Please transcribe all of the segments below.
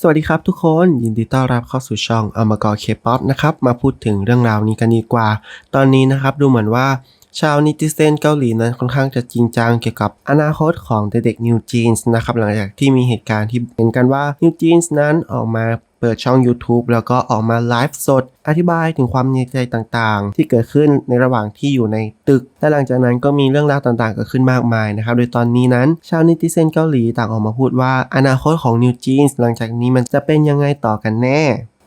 สวัสดีครับทุกคนยินดีต้อนรับเข้าสู่ช่องอมกอเคป๊อปนะครับ มาพูดถึงเรื่องราวนี้กันดีกว่า ตอนนี้นะครับดูเหมือนว่า ชาวนิติเซนเกาหลีนั้นค่อนข้างจะจริงจังเกี่ยวกับอนาคตของเด็กๆ New Jeans นะครับหลังจากที่มีเหตุการณ์ที่เห็นกันว่า New Jeans นั้นออกมาเปิดช่อง YouTube แล้วก็ออกมาไลฟ์สด อธิบายถึงความในใจต่างๆ ที่เกิดขึ้นในระหว่างที่อยู่ในตึก และหลังจากนั้นก็มีเรื่องราวต่างๆ เกิดขึ้นมากมายนะครับ โดยตอนนี้นั้น ชาวนิติเซนเกาหลีต่างออกมาพูดว่า อนาคตของ New Jeans หลังจากนี้มันจะเป็นยังไงต่อกันแน่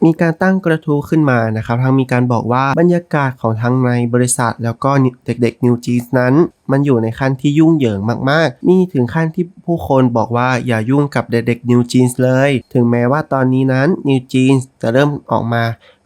มีการตั้งกระทู้ขึ้นมานะครับทั้งมีการบอกว่าบรรยากาศของทั้งในบริษัท แล้วก็เด็กๆ New Jeans นั้น มันอยู่ในขั้นที่ยุ่งเหยิงมากๆ มีถึงขั้นที่ผู้คนบอกว่าอย่ายุ่งกับเด็กๆ New Jeans เลย ถึงแม้ว่าตอนนี้นั้น New Jeans จะเริ่มออกมา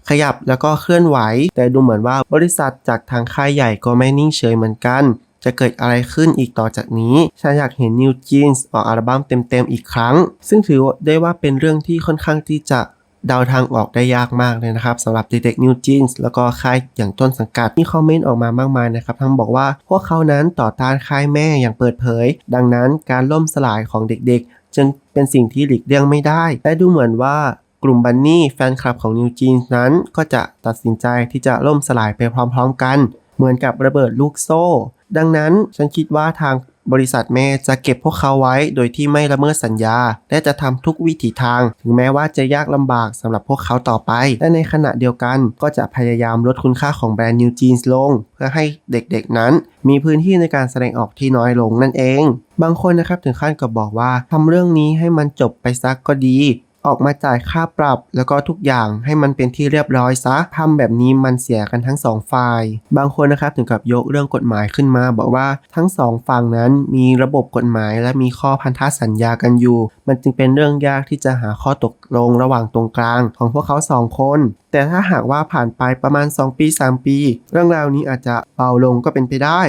ขยับแล้วก็เคลื่อนไหว แต่ดูเหมือนว่าบริษัทจากทางค่ายใหญ่ก็ไม่นิ่งเฉยเหมือนกัน จะเกิดอะไรขึ้นอีกต่อจากนี้ ฉันอยากเห็น New Jeans ออกอัลบั้มเต็มๆอีกครั้ง ซึ่งถือได้ว่าเป็นเรื่องที่ค่อนข้างที่จะ เดาทางออกได้ยากมากเลยนะครับสำหรับเด็กๆ New Jeans แล้วก็ค่ายอย่างต้นสังกัดมีคอมเมนต์ออกมามากมายนะครับ ทั้งบอกว่าพวกเขานั้นต่อต้านค่ายแม่อย่างเปิดเผย ดังนั้นการล่มสลายของเด็กๆ จึงเป็นสิ่งที่หลีกเลี่ยงไม่ได้ และดูเหมือนว่ากลุ่มบันนี่แฟนคลับของ New Jeans นั้นก็จะตัดสินใจที่จะล่มสลายไปพร้อมๆกัน เหมือนกับระเบิดลูกโซ่ ดังนั้นฉันคิดว่าทาง บริษัทแม่จะเก็บพวกเขาไว้โดยที่ไม่ละเมิดสัญญา และจะทำทุกวิถีทาง ถึงแม้ว่าจะยากลำบากสำหรับพวกเขาต่อไป และในขณะเดียวกันก็จะพยายามลดคุณค่าของแบรนด์ New Jeans ลง เพื่อให้เด็กๆนั้น มีพื้นที่ในการแสดงออกที่น้อยลงนั่นเอง บางคนนะครับถึงขั้นกับบอกว่าทำเรื่องนี้ให้มันจบไปซักก็ดี ออกมาจ่ายค่าปรับ แล้วก็ทุกอย่างให้มันเป็นที่เรียบร้อยซะทำแบบนี้มันเสียกันทั้งสองฝ่ายบางคนนะครับถึงกับยกเรื่องกฎหมายขึ้นมาบอกว่าทั้งสองฝั่งนั้นมีระบบกฎหมายและมีข้อพันธสัญญากันอยู่ มันจึงเป็นเรื่องยากที่จะหาข้อตกลงระหว่างตรงกลางของพวกเขาสองคน แต่ถ้าหากว่าผ่านไปประมาณ 2 ปี 3 ปี เรื่องราวนี้อาจจะเบาลงก็เป็นไปได้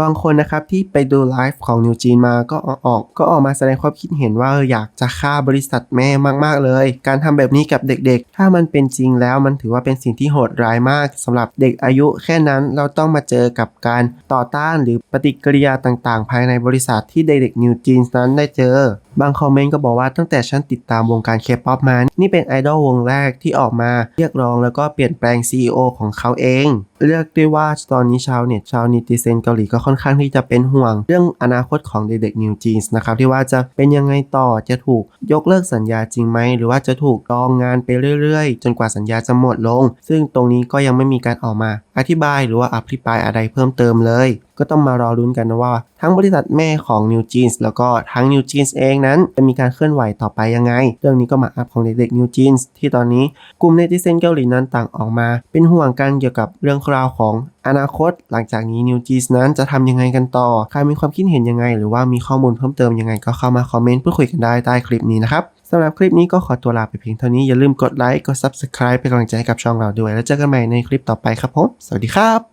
บางคนนะครับที่ไปดูไลฟ์ของนิวจีนมาก็ออกก็ออกมาแสดงความคิดเห็นว่าอออยากจะฆ่าบริษัทแม่มาก ๆ เลย การทำแบบนี้กับเด็กๆ ถ้ามันเป็นจริงแล้วมันถือว่าเป็นสิ่งที่โหดร้ายมากสำหรับเด็กอายุแค่นั้นเราต้องมาเจอกับการต่อต้านหรือปฏิกิริยาต่างๆ ภายในบริษัทที่เด็กๆนิวจีนนั้นได้เจอบางคอมเมนต์ก็บอกว่าตั้งแต่ฉันติดตามวงการเคป๊อปมา นี่เป็นไอดอลวงแรกที่ออกมาเรียกร้องแล้วก็เปลี่ยนแปลง CEO ของเขาเอง เรียกได้ว่าตอนนี้ชาวเน็ตชาวนิติเซนเกาหลีก็ค่อนข้างที่จะเป็นห่วง เรื่องอนาคตของเด็กๆ New Jeans นะครับที่ว่าจะเป็นยังไงต่อจะถูกยกเลิกสัญญาจริงไหม หรือว่าจะถูกดองงานไปเรื่อยๆ จนกว่าสัญญาจะหมดลง ซึ่งตรงนี้ก็ยังไม่มีการออกมาอธิบายหรือว่าอภิปรายอะไรเพิ่มเติมเลย ก็ต้องมารอรุ้นกันนะว่า ทั้งบริษัทแม่ของ New Jeans แล้วก็ทั้ง New Jeans เองนั้น จะมีการเคลื่อนไหวต่อไปยังไง เรื่องนี้ก็มาอัพของเด็กๆ New Jeans ที่ตอนนี้กลุ่มเนติเซนเกาหลีนั้นต่างออกมา เป็นห่วงกันเกี่ยวกับเรื่องราวของ อนาคตหลังจากนี้ New Jeans นั้นจะทำยังไงกันต่อ ใครมีความคิดเห็นยังไง หรือว่ามีข้อมูลเพิ่มเติมยังไงก็เข้ามาคอมเมนต์เพื่อคุยกันได้ใต้คลิปนี้นะครับสำหรับคลิปนี้ก็ขอตัวลาไปเพียงเท่านี้ อย่าลืมกดไลค์ กด Subscribe เป็นกำลังใจให้กับช่องเราด้วย แล้วเจอกันใหม่ในคลิปต่อไปครับผม สวัสดีครับ